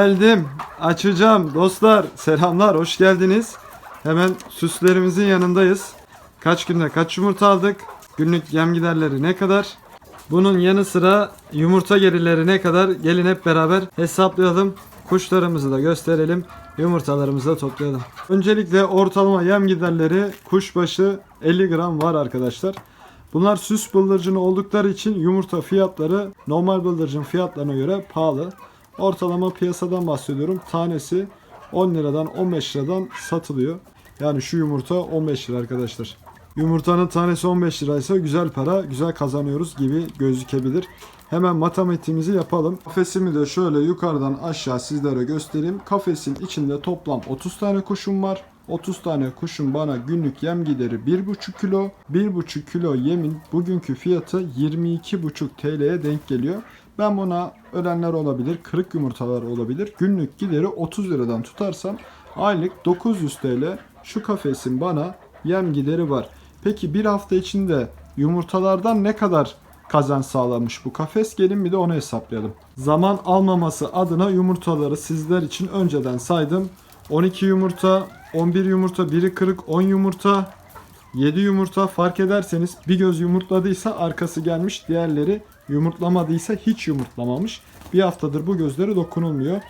Geldim. Açacağım. Dostlar selamlar. Hoş geldiniz. Hemen süslerimizin yanındayız. Kaç günde kaç yumurta aldık? Günlük yem giderleri ne kadar? Bunun yanı sıra yumurta gerileri ne kadar? Gelin hep beraber hesaplayalım. Kuşlarımızı da gösterelim. Yumurtalarımızı da toplayalım. Öncelikle ortalama yem giderleri kuşbaşı 50 gram var arkadaşlar. Bunlar süs bıldırcını oldukları için yumurta fiyatları normal bıldırcın fiyatlarına göre pahalı. Ortalama piyasadan bahsediyorum. Tanesi 10 liradan 15 liradan satılıyor. Yani şu yumurta 15 lira arkadaşlar. Yumurtanın tanesi 15 liraysa güzel para, güzel kazanıyoruz gibi gözükebilir. Hemen matematiğimizi yapalım. Kafesimi de şöyle yukarıdan aşağı sizlere göstereyim. Kafesin içinde toplam 30 tane kuşum var. 30 tane kuşun bana günlük yem gideri 1,5 kilo. 1,5 kilo yemin bugünkü fiyatı 22,5 TL'ye denk geliyor. Ben buna ölenler olabilir, kırık yumurtalar olabilir. Günlük gideri 30 liradan tutarsam aylık 900 TL şu kafesin bana yem gideri var. Peki bir hafta içinde yumurtalardan ne kadar kazanç sağlamış bu kafes? Gelin bir de onu hesaplayalım. Zaman almaması adına yumurtaları sizler için önceden saydım. 12 yumurta, 11 yumurta, biri kırık 10 yumurta, 7 yumurta fark ederseniz bir göz yumurtladıysa arkası gelmiş diğerleri yumurtlamadıysa hiç yumurtlamamış. Bir haftadır bu gözlere dokunulmuyor.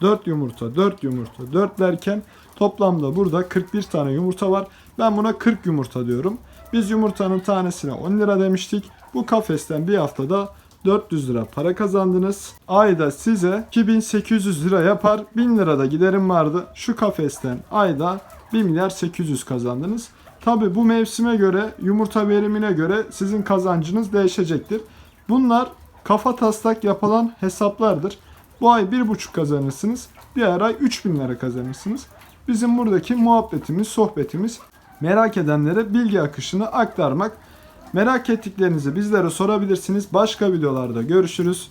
4 yumurta 4 yumurta 4 derken toplamda burada 41 tane yumurta var. Ben buna 40 yumurta diyorum. Biz yumurtanın tanesine 10 lira demiştik. Bu kafesten bir haftada 400 lira para kazandınız. Ayda size 2800 lira yapar. 1000 lira da giderim vardı. Şu kafesten ayda 1 milyar 800 kazandınız. Tabi bu mevsime göre yumurta verimine göre sizin kazancınız değişecektir. Bunlar kafa taslak yapılan hesaplardır. Bu ay 1,5 kazanırsınız. Diğer ay 3000 lira kazanırsınız. Bizim buradaki muhabbetimiz, sohbetimiz merak edenlere bilgi akışını aktarmak. Merak ettiklerinizi bizlere sorabilirsiniz. Başka videolarda görüşürüz.